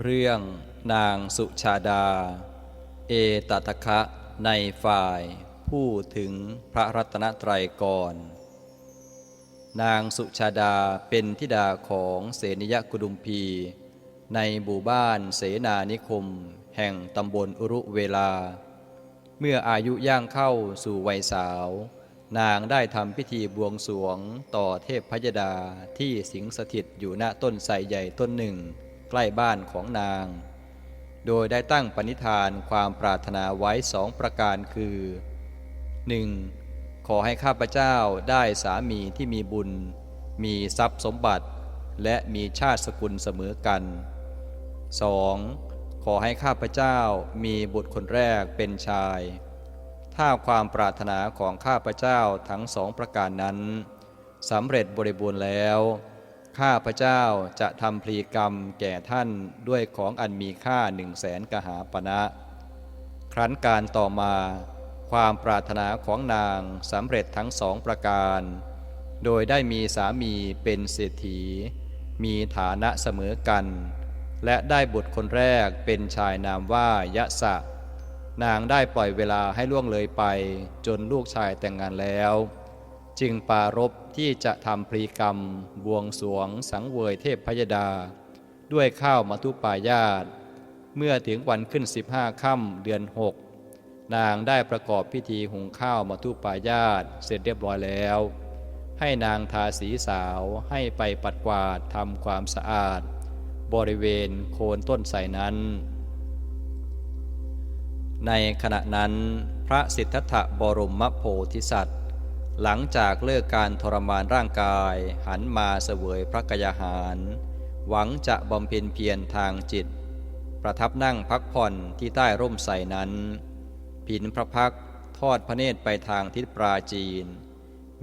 เรื่องนางสุชาดา เอตตะคะในฝ่ายผู้ถึงพระรัตนตรัยก่อน นางสุชาดาเป็นธิดาของเสนิยกุดุมพี ในหมู่บ้านเสนานิคม แห่งตำบลอุรุเวลา เมื่ออายุย่างเข้าสู่วัยสาว นางได้ทำพิธีบวงสรวงต่อเทพพยดาที่สิงสถิตอยู่ณต้นไทรใหญ่ต้นหนึ่ง ใกล้บ้านของนาง โดยได้ตั้งปณิธานความปรารถนาไว้สองประการคือ 1. ขอให้ข้าพเจ้าได้สามีที่มีบุญ มีทรัพย์สมบัติ และมีชาติสกุลเสมอกัน 2. ขอให้ข้าพเจ้ามีบุตรคนแรกเป็นชาย ถ้าความปรารถนาของข้าพเจ้าทั้งสองประการนั้นสำเร็จบริบูรณ์แล้ว ข้าพเจ้าจะทำพลีกรรมแก่ท่านด้วยของอันมีค่าหนึ่งแสนกหาปณะครั้นการต่อมาความปรารถนาของนางสำเร็จทั้งสองประการ โดยได้มีสามีเป็นเศรษฐี มีฐานะเสมอกัน และได้บุตรคนแรกเป็นชายนามว่ายะสะ นางได้ปล่อยเวลาให้ล่วงเลยไปจนลูกชายแต่งงานแล้ว จึงปรารบที่จะทำพลีกรรม บวงสวง สังเวยเทพพยดา ด้วยข้าวมัทุปายาต เมื่อถึงวันขึ้น 15ค่ำเดือน 6 นางได้ประกอบพิธีหุงข้าวมัทุปายาต เสร็จเรียบร้อยแล้ว ให้นางทาสีสาวให้ไปปัดกวาดทำความสะอาด บริเวณโคนต้นไทรนั้น ในขณะนั้นพระสิทธัตถะบรมโพธิสัตว์ หลังจากเลิกการทรมานร่างกาย หันมาเสวยพระกยาหาร หวังจะบำเพ็ญเพียรทางจิต ประทับนั่งพักผ่อนที่ใต้ร่มไทรนั้น ผินพระพักทอดพระเนตรไปทางทิศปราจีน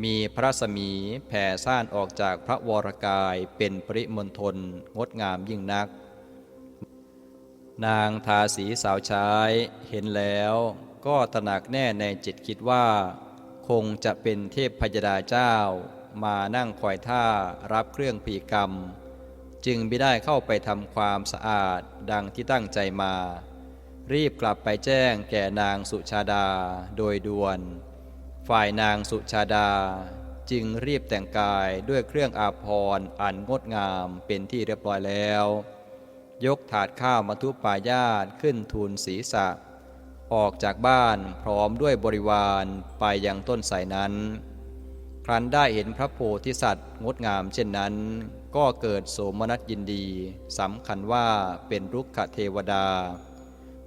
มีพระสมีแผ่ซ่านออกจากพระวรกายเป็นปริมณฑลงดงามยิ่งนัก นางทาสีสาวใช้เห็นแล้วก็ตระหนักแน่ในจิตคิดว่า คงจะเป็นเทพพยดาเจ้า มานั่งคอยท่ารับเครื่องผีกรรม จึงไม่ได้เข้าไปทำความสะอาดดังที่ตั้งใจมา รีบกลับไปแจ้งแก่นางสุชาดาโดยด่วน ฝ่ายนางสุชาดาจึงรีบแต่งกายด้วยเครื่องอาภรณ์อันงดงามเป็นที่เรียบร้อยแล้ว ยกถาดข้าวมัทุปายาตขึ้นทูลศีรษะ ออกจากบ้านพร้อมด้วยบริวารไปยังต้นไทรนั้น ครั้นได้เห็นพระโพธิสัตว์งดงามเช่นนั้น ก็เกิดโสมนัสยินดีสำคัญว่าเป็นรุกขเทวดา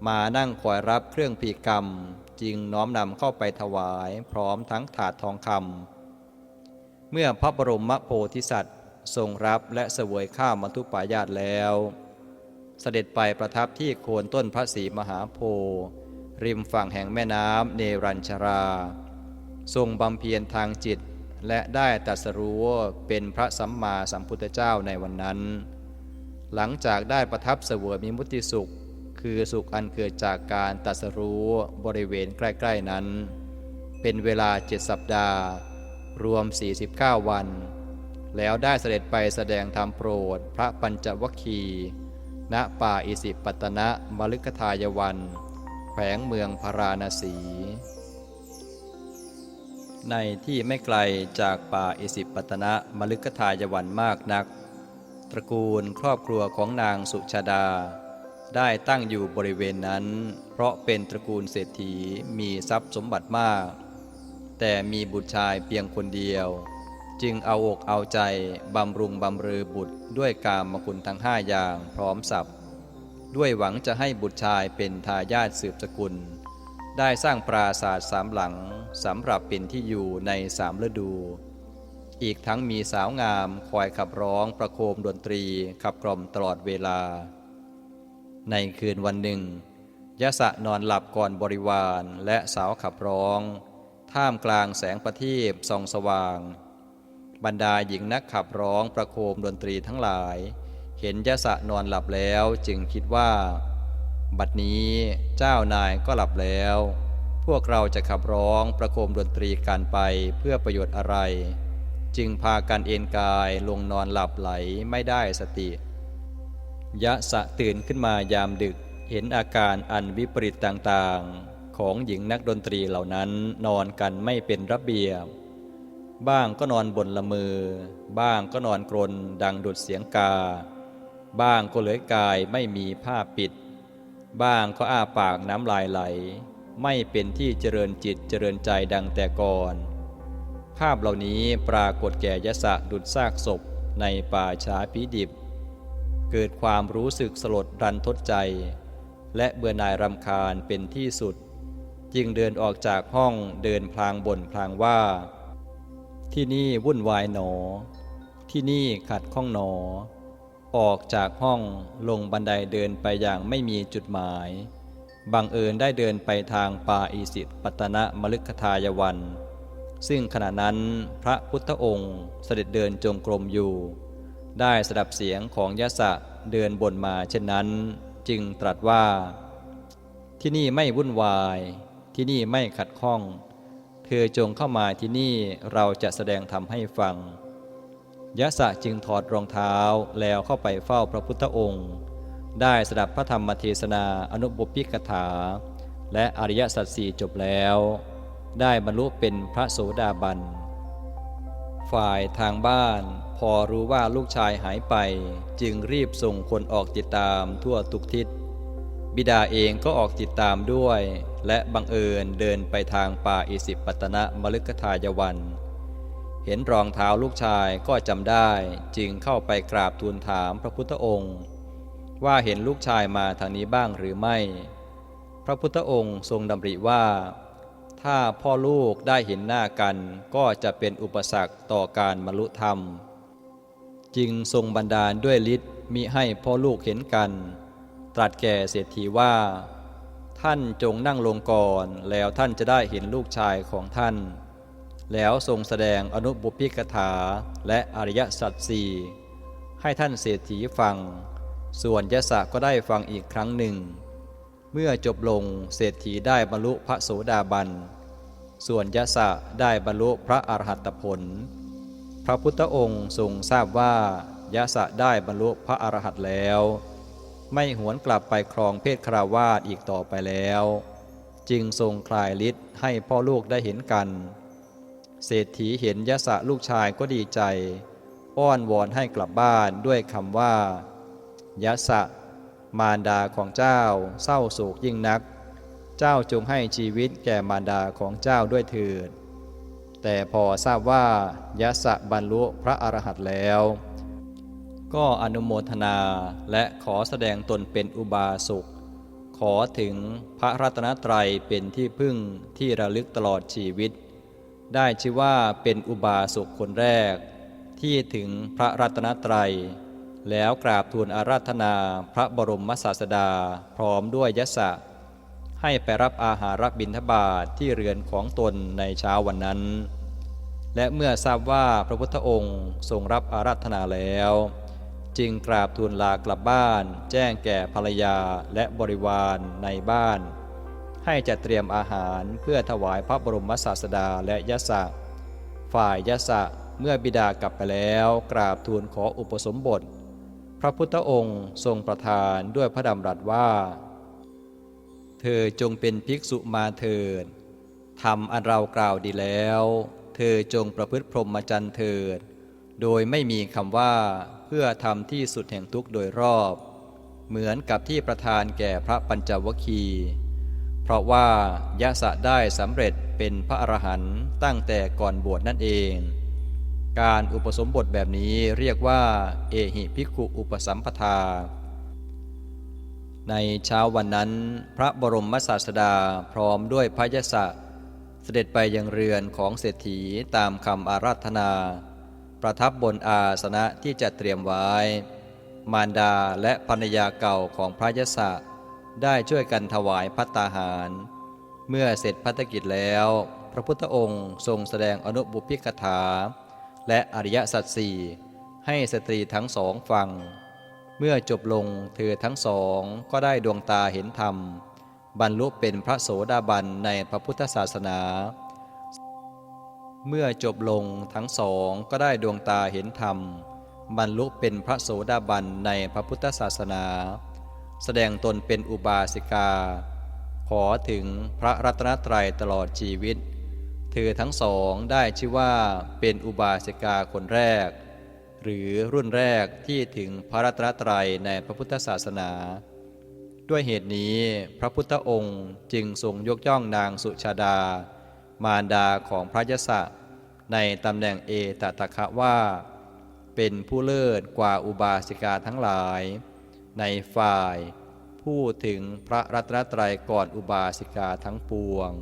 มานั่งคอยรับเครื่องปีกรรมจึงน้อมนำเข้าไปถวายพร้อมทั้งถาดทองคำเมื่อพระบรมโพธิสัตว์ทรงรับและเสวยข้าวมัทุปายาตแล้ว เสด็จไปประทับที่โคนต้นพระศรีมหาโพธิ์ ริมฝั่งแห่งแม่น้ำเนรัญชรา ทรงบำเพ็ญทางจิต และได้ตรัสรู้เป็นพระสัมมาสัมพุทธเจ้าในวันนั้น หลังจากได้ประทับเสวยมีมุติสุข คือสุขอันเกิดจากการตรัสรู้บริเวณใกล้ๆนั้น เป็นเวลาเจ็ดสัปดาห์ รวม 49 วัน แล้วได้เสด็จไปแสดงธรรมโปรดพระปัญจวัคคีย์ณป่าอิสิปตนะมฤคทายวัน แขวงเมืองพาราณสี ในที่ไม่ไกลจากป่าอิสิปตนะมฤคทายวันมากนัก ตระกูลครอบครัวของนางสุชาดา ได้ตั้งอยู่บริเวณนั้น เพราะเป็นตระกูลเศรษฐีมีทรัพย์สมบัติมาก แต่มีบุตรชายเพียงคนเดียว จึงเอาอกเอาใจบำรุงบำเรอบุตรด้วยกามคุณทั้งห้าอย่างพร้อมสับ ด้วยหวังจะให้บุตรชายเป็นทายาทสืบสกุล ได้สร้างปราสาทสามหลังสำหรับเป็นที่อยู่ในสามฤดู อีกทั้งมีสาวงามคอยขับร้องประโคมดนตรีขับกล่อมตลอดเวลา ในคืนวันหนึ่งยะสะนอนหลับก่อนบริวารและสาวขับร้อง ท่ามกลางแสงประทีปส่องสว่าง บรรดาหญิงนักขับร้องประโคมดนตรีทั้งหลาย เห็นยะสะนอนหลับแล้วจึงคิดว่า บัดนี้เจ้านายก็หลับแล้ว พวกเราจะขับร้องประโคมดนตรีกันไปเพื่อประโยชน์อะไร จึงพากันเอนกายลงนอนหลับไหลไม่ได้สติ ยะสะตื่นขึ้นมายามดึกเห็นอาการอันวิปริตต่างๆ ของหญิงนักดนตรีเหล่านั้นนอนกันไม่เป็นระเบียบ บ้างก็นอนบนละมือ บ้างก็นอนกรนดังดุดเสียงกา บ้างก็เหลือกายไม่มีผ้าปิด บ้างก็อ้าปากน้ำลายไหล ไม่เป็นที่เจริญจิตเจริญใจดังแต่ก่อน ภาพเหล่านี้ปรากฏแก่ยะสะดุดซากศพในป่าช้าปีดิบ เกิดความรู้สึกสลดรันทดใจ และเบื่อหน่ายรำคาญเป็นที่สุด จึงเดินออกจากห้องเดินพลางบ่นพลางว่า ที่นี่วุ่นวายหนอ ที่นี่ขัดข้องหนอ ออกจากห้องลงบันไดเดินไปอย่างไม่มีจุดหมาย บังเอิญได้เดินไปทางป่าอิสิตปตนะมฤคทายวัน ซึ่งขณะนั้นพระพุทธองค์เสด็จเดินจงกรมอยู่ ได้สดับเสียงของยะสะเดินบนมาเช่นนั้น จึงตรัสว่า ที่นี่ไม่วุ่นวาย ที่นี่ไม่ขัดข้อง เธอจงเข้ามาที่นี่เราจะแสดงธรรมให้ฟัง ยะสะจึงถอดรองเท้าแล้วเข้าไปเฝ้าพระพุทธองค์ ได้สดับพระธรรมเทศนาอนุบุพิกถา และอริยสัจสี่จบแล้ว ได้บรรลุเป็นพระโสดาบัน ฝ่ายทางบ้านพอรู้ว่าลูกชายหายไปจึงรีบส่งคนออกติดตามทั่วทุกทิศ บิดาเองก็ออกติดตามด้วย และบังเอิญเดินไปทางป่าอิสิปตนะมฤคทายวัน เห็นรองเท้าลูกชายก็จำได้จึงเข้าไปกราบทูลถามพระพุทธองค์ ว่าเห็นลูกชายมาทางนี้บ้างหรือไม่ พระพุทธองค์ทรงดำริว่า ถ้าพ่อลูกได้เห็นหน้ากันก็จะเป็นอุปสรรคต่อการบรรลุธรรม จึงทรงบันดาลด้วยฤทธิ์มิให้พ่อลูกเห็นกัน ตรัสแก่เศรษฐีว่า ท่านจงนั่งลงก่อนแล้วท่านจะได้เห็นลูกชายของท่าน แล้วทรงแสดงอนุบุพิกถาและอริยสัจสี่ให้ท่านเศรษฐีฟัง ส่วนยศะก็ได้ฟังอีกครั้งหนึ่ง เมื่อจบลงเศรษฐีได้บรรลุพระโสดาบัน ส่วนยศะได้บรรลุพระอรหัตผล พระพุทธองค์ทรงทราบว่ายศะได้บรรลุพระอรหัตแล้ว ไม่หวนกลับไปครองเพศคราวาสอีกต่อไปแล้ว จึงทรงคลายฤทธิ์ให้พ่อลูกได้เห็นกัน เศรษฐีเห็นยศะลูกชายก็ดีใจ อ้อนวอนให้กลับบ้านด้วยคำว่ายศะมารดาของเจ้า เศร้าโศกยิ่งนัก เจ้าจงให้ชีวิตแก่มารดาของเจ้าด้วยเถิด แต่พอทราบว่ายศะบรรลุพระอรหันต์แล้ว ก็อนุโมทนาและขอแสดงตนเป็นอุบาสกขอถึงพระรัตนตรัยเป็นที่พึ่งที่ระลึกตลอดชีวิต ได้ชื่อว่าเป็นอุบาสกคนแรก ที่ถึงพระรัตนตรัย แล้วกราบทูลอาราธนาพระบรมศาสดาพร้อมด้วยยศะให้ไปรับอาหารรับบิณฑบาตทที่เรือนของตนในเช้าวันนั้น และเมื่อทราบว่าพระพุทธองค์ทรงรับอาราธนาแล้ว จึงกราบทูลลากลับบ้าน แจ้งแก่ภรรยาและบริวารในบ้าน ให้จัดเตรียมอาหารเพื่อถวายพระบรมศาสดาและยศะฝ่ายยศะเมื่อบิดากลับไปแล้วกราบทูลขออุปสมบท พระพุทธองค์ทรงประทานด้วยพระดำรัสว่า เธอจงเป็นภิกษุมาเถิดทำอันเรากล่าวดีแล้ว เธอจงประพฤติพรหมจรรย์เถิด โดยไม่มีคำว่าเพื่อทำที่สุดแห่งทุกข์โดยรอบ เหมือนกับที่ประทานแก่พระปัญจวคีย์ เพราะว่ายะสะได้สำเร็จเป็นพระอรหันต์ตั้งแต่ก่อนบวชนั่นเอง การอุปสมบทแบบนี้เรียกว่า เอหิภิกขุอุปสัมปทา ในเช้าวันนั้น พระบรมศาสดาพร้อมด้วยพระยศะเสด็จไปยังเรือนของเศรษฐีตามคำอาราธนา ประทับบนอาสนะที่จัดเตรียมไว้ มารดาและภรรยาเก่าของพระยศะ ได้ช่วยกันถวายพัตตาหาร เมื่อเสร็จพัฒกิจแล้ว พระพุทธองค์ทรงแสดงอนุบุพิกถา และอริยสัจสี่ให้สตรีทั้งสองฟัง เมื่อจบลงเธอทั้งสองก็ได้ดวงตาเห็นธรรม บรรลุเป็นพระโสดาบันในพระพุทธศาสนา เมื่อจบลงทั้งสองก็ได้ดวงตาเห็นธรรม บรรลุเป็นพระโสดาบันในพระพุทธศาสนา แสดงตนเป็นอุบาสิกา ขอถึงพระรัตนตรัยตลอดชีวิต เธอทั้งสองได้ชื่อว่าเป็นอุบาสิกาคนแรก หรือรุ่นแรกที่ถึงพระรัตนตรัยในพระพุทธศาสนา ด้วยเหตุนี้พระพุทธองค์จึงทรงยกย่องนางสุชาดา มารดาของพระยศะในตำแหน่งเอตตะคะว่า เป็นผู้เลิศกว่าอุบาสิกาทั้งหลาย ในฝ่าย ผู้ถึงพระรัตนตรัยก่อนอุบาสิกาทั้งปวง